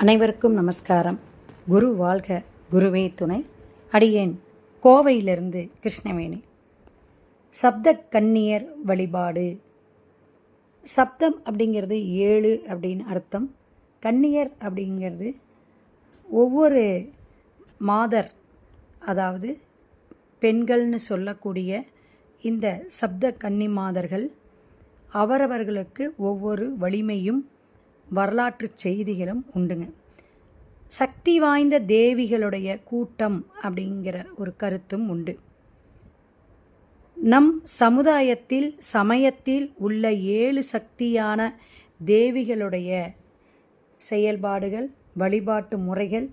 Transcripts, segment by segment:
அனைவருக்கும் நமஸ்காரம். குரு வாழ்க குருவே துணை. அடியேன் கோவையிலிருந்து கிருஷ்ணவேணி. சப்த கன்னியர் வழிபாடு. சப்தம் அப்படிங்கிறது ஏழு அப்படின்னு அர்த்தம். கன்னியர் அப்படிங்கிறது ஒவ்வொரு மாதர் அதாவது பெண்கள்னு சொல்லக்கூடிய இந்த சப்த கன்னி மாதர்கள் அவரவர்களுக்கு ஒவ்வொரு வலிமையும் வரலாற்று செய்திகளும் உண்டுங்க. சக்தி வாய்ந்த தேவிகளுடைய கூட்டம் அப்படிங்கிற ஒரு கருத்தும் உண்டு. நம் சமுதாயத்தில் சமயத்தில் உள்ள ஏழு சக்தியான தேவிகளுடைய செயல்பாடுகள் வழிபாட்டு முறைகள்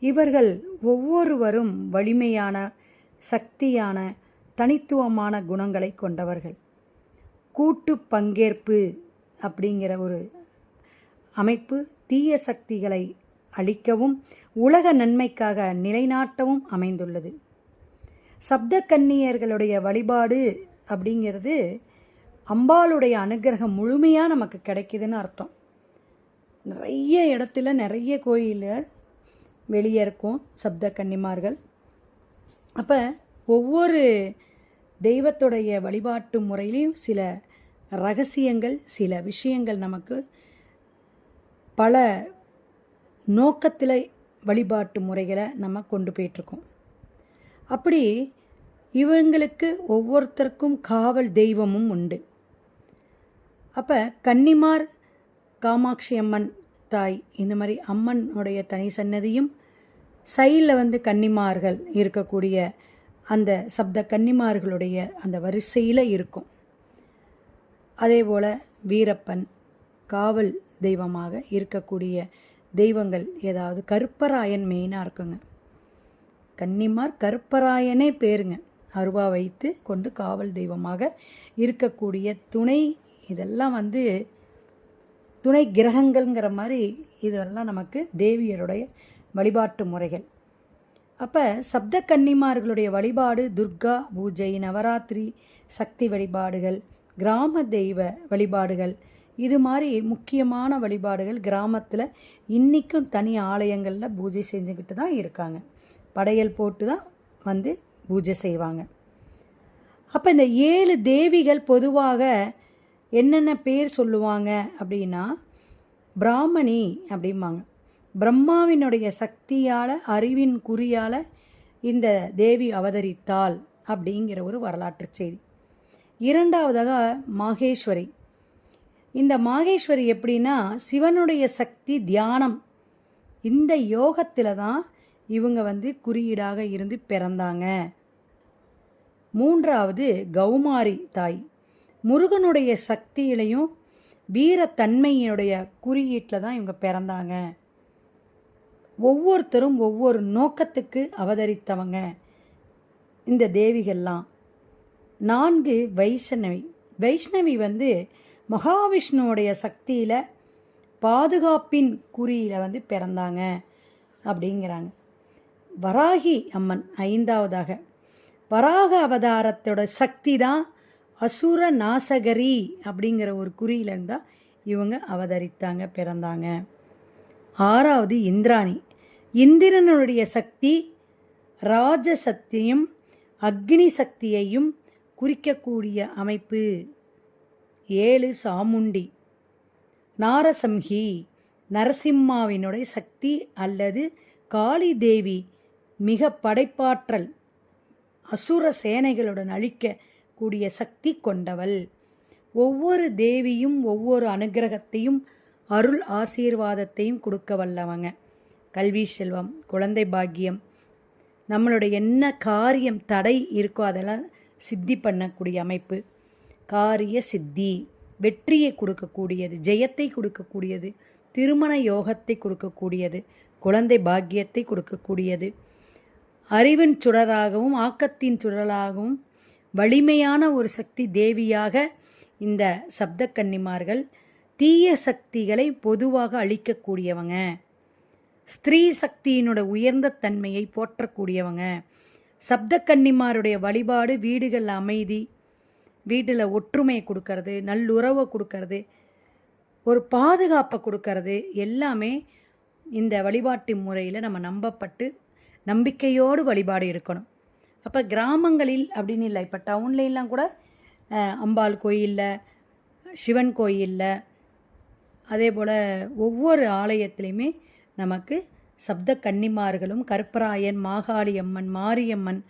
இவர்கள் ஒவ்வொருவரும் வலிமையான சக்தியான தனித்துவமான குணங்களை கொண்டவர்கள். கூட்டு பங்கேற்பு அப்படிங்கிற ஒரு அமைப்பு தீய சக்திகளை அழிக்கவும் உலக நன்மைக்காக நிலைநாட்டவும் அமைந்துள்ளது. சப்த கன்னியர்களுடைய வழிபாடு அப்படிங்கிறது அம்பாளுடைய அனுகிரகம் முழுமையாக நமக்கு கிடைக்குதுன்னு அர்த்தம். நிறைய இடத்துல நிறைய கோயிலில் வெளியே இருக்கும் சப்த கன்னிமார்கள் அப்போ ஒவ்வொரு தெய்வத்துடைய வழிபாட்டு முறையிலையும் சில ரகசியங்கள் சில விஷயங்கள் நமக்கு பல நோக்கத்தில் வழிபாட்டு முறைகளை நம்ம கொண்டு போயிட்டுருக்கோம். அப்படி இவங்களுக்கு ஒவ்வொருத்தருக்கும் காவல் தெய்வமும் உண்டு. அப்போ கன்னிமார் காமாட்சி அம்மன் தாய் இந்த மாதிரி அம்மனுடைய தனி சன்னதியும் சைடில் வந்து கன்னிமார்கள் இருக்கக்கூடிய அந்த சப்த கன்னிமார்களுடைய அந்த வரிசையில் இருக்கும். அதே போல் வீரப்பன் காவல் தெய்வமாக இருக்கக்கூடிய தெய்வங்கள் ஏதாவது கருப்பராயன் மெயினாக இருக்குங்க. கன்னிமார் கருப்பராயனே பேருங்க. அருவா வைத்து கொண்டு காவல் தெய்வமாக இருக்கக்கூடிய துணை இதெல்லாம் வந்து துணை கிரகங்கள்ங்கிற மாதிரி இதெல்லாம் நமக்கு தேவியருடைய வழிபாட்டு முறைகள். அப்போ சப்த கன்னிமார்களுடைய வழிபாடு துர்கா பூஜை நவராத்திரி சக்தி வழிபாடுகள் கிராம தெய்வ வழிபாடுகள் இது மாதிரி முக்கியமான வழிபாடுகள் கிராமத்தில் இன்றைக்கும் தனி ஆலயங்களில் பூஜை செஞ்சுக்கிட்டு தான் இருக்காங்க. படையல் போட்டு தான் வந்து பூஜை செய்வாங்க. அப்போ இந்த ஏழு தேவிகள் பொதுவாக என்னென்ன பேர் சொல்லுவாங்க அப்படின்னா பிராமணி அப்படிம்பாங்க. பிரம்மாவினுடைய சக்தியால் அறிவின் குறியால் இந்த தேவி அவதரித்தாள் அப்படிங்கிற ஒரு வரலாற்று செய்தி. இரண்டாவதாக மாகேஸ்வரி. இந்த மாகேஸ்வரி எப்படின்னா சிவனுடைய சக்தி தியானம். இந்த யோகத்தில் தான் இவங்க வந்து குறியீடாக இருந்து பிறந்தாங்க. மூன்றாவது கௌமாரி தாய். முருகனுடைய சக்தியிலையும் வீரத்தன்மையினுடைய குறியீட்டில் தான் இவங்க பிறந்தாங்க. ஒவ்வொருத்தரும் ஒவ்வொரு நோக்கத்துக்கு அவதரித்தவங்க இந்த தேவிகள்லாம். நான்கு வைஷ்ணவி. வைஷ்ணவி வந்து மகாவிஷ்ணுவோடைய சக்தியில் பாதுகாப்பின் குறியில் வந்து பிறந்தாங்க அப்படிங்கிறாங்க. வராகி அம்மன் ஐந்தாவதாக. வராக அவதாரத்தோட சக்தி தான் அசுர நாசகரி அப்படிங்கிற ஒரு குறியிலேருந்து தான் இவங்க அவதரித்தாங்க பிறந்தாங்க. ஆறாவது இந்திராணி. இந்திரனுடைய சக்தி ராஜ சக்தியும் அக்னி சக்தியையும் குறிக்கக்கூடிய அமைப்பு. ஏழு சாமுண்டி. நாரசம்ஹி நரசிம்மாவினுடைய சக்தி அல்லது காளி தேவி மிக படைப்பாற்றல் அசுர சேனைகளுடன் அழிக்க கூடிய சக்தி கொண்டவள். ஒவ்வொரு தேவியும் ஒவ்வொரு அனுகிரகத்தையும் அருள் ஆசீர்வாதத்தையும் கொடுக்க வல்லவங்க. கல்வி செல்வம் குழந்தை பாக்கியம் நம்மளுடைய என்ன காரியம் தடை இருக்கோ அதெல்லாம் சித்தி பண்ணக்கூடிய அமைப்பு. காரிய சித்தி வெற்றியை கொடுக்கக்கூடியது ஜெயத்தை கொடுக்கக்கூடியது திருமண யோகத்தை கொடுக்கக்கூடியது குழந்தை பாக்கியத்தை கொடுக்கக்கூடியது. அறிவின் சுடராகவும் ஆக்கத்தின் சுடராகவும் வலிமையான ஒரு சக்தி தேவியாக இந்த சப்த கன்னிமார்கள் தீய சக்திகளை பொதுவாக அழிக்கக்கூடியவங்க ஸ்திரீ சக்தியினோட உயர்ந்த தன்மையை போற்றக்கூடியவங்க. சப்த கன்னிமாருடைய வழிபாடு வீடுகள் அமைதி வீட்டில் ஒற்றுமையை கொடுக்கறது நல்லுறவை கொடுக்கறது ஒரு பாதுகாப்பை கொடுக்கறது எல்லாமே இந்த வழிபாட்டு முறையில் நம்ம நம்பப்பட்டு நம்பிக்கையோடு வழிபாடு இருக்கணும் அப்போ கிராமங்களில் அப்படின்னு இல்லை இப்போ டவுன்லலாம் கூட அம்பாள் கோயிலில் சிவன் கோயிலில் அதே போல் ஒவ்வொரு ஆலயத்திலையுமே நமக்கு சப்த கன்னிமார்களும் கருப்பராயன் மாகாளியம்மன் மாரியம்மன்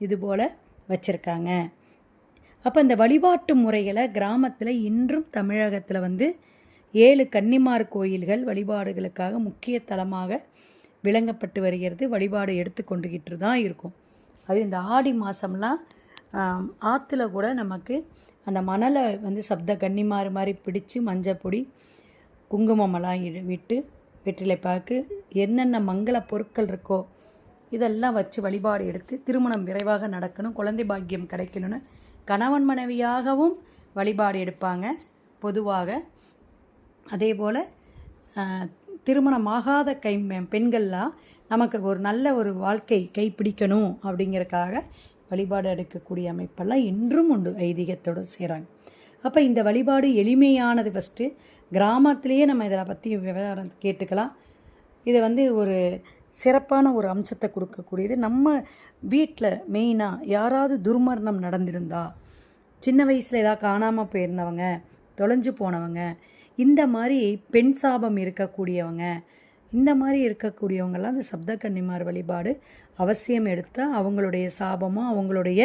இது போல் வச்சுருக்காங்க. அப்போ இந்த வழிபாட்டு முறைகளை கிராமத்தில் இன்றும் தமிழகத்தில் வந்து ஏழு கன்னிமார் கோயில்கள் வழிபாடுகளுக்காக முக்கிய தலமாக விளங்கப்பட்டு வருகிறது வழிபாடு எடுத்துக்கொண்டுகிட்டு தான் இருக்கும். அது இந்த ஆடி மாதம்லாம் ஆற்றுல கூட நமக்கு அந்த மணலை வந்து சப்த கன்னிமார் மாதிரி பிடிச்சு மஞ்சள் பொடி குங்குமமெல்லாம் விட்டு வெற்றிலை பார்க்கு என்னென்ன மங்கள பொருட்கள் இருக்கோ இதெல்லாம் வச்சு வழிபாடு எடுத்து திருமணம் விரைவாக நடக்கணும் குழந்தை பாக்கியம் கிடைக்கணும்னு கணவன் மனைவியாகவும் வழிபாடு எடுப்பாங்க. பொதுவாக அதே போல் திருமணமாகாத கை பெண்கள்லாம் நமக்கு ஒரு நல்ல ஒரு வாழ்க்கை கைப்பிடிக்கணும் அப்படிங்கிறக்காக வழிபாடு எடுக்கக்கூடிய அமைப்பெல்லாம் இன்றும் உண்டு ஐதீகத்தோடு செய்கிறாங்க அப்போ இந்த வழிபாடு எளிமையானது ஃபஸ்ட்டு கிராமத்திலேயே நம்ம இதை பற்றி விவகாரம் கேட்டுக்கலாம். இதை வந்து ஒரு சிறப்பான ஒரு அம்சத்தை கொடுக்கக்கூடியது. நம்ம வீட்டில் மெயினாக யாராவது துர்மரணம் நடந்திருந்தா சின்ன வயசில் ஏதாவது காணாமல் போயிருந்தவங்க தொலைஞ்சு போனவங்க இந்த மாதிரி பெண் சாபம் இருக்கக்கூடியவங்க இந்த மாதிரி இருக்கக்கூடியவங்கெல்லாம் அந்த சப்த கன்னிமார் வழிபாடு அவசியம் எடுத்தால் அவங்களுடைய சாபமோ அவங்களுடைய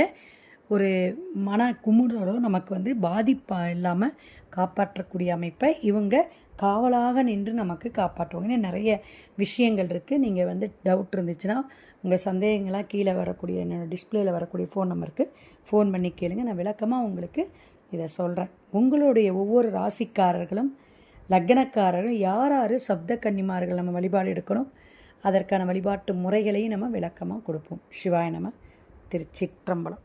ஒரு மன குமுறலோ நமக்கு வந்து பாதிப்பாக இல்லாமல் காப்பாற்றக்கூடிய அமைப்பை இவங்க காவலாக நின்று நமக்கு காப்பாற்றுவாங்க. நிறைய விஷயங்கள் இருக்குது நீங்கள் வந்து டவுட் இருந்துச்சுன்னா உங்கள் சந்தேகங்களாக கீழே வரக்கூடிய என்னோடய டிஸ்பிளேயில் வரக்கூடிய ஃபோன் நம்பருக்கு ஃபோன் பண்ணி கேளுங்க. நான் விளக்கமாக உங்களுக்கு இதை சொல்கிறேன் உங்களுடைய ஒவ்வொரு ராசிக்காரர்களும் லக்னக்காரர்கள் யார் யார் சப்த கன்னிமார்கள் நம்ம வழிபாடு எடுக்கணும் அதற்கான வழிபாட்டு முறைகளையும் நம்ம விளக்கமாக கொடுப்போம். சிவாய நம்ம திருச்சிற்றம்பலம்.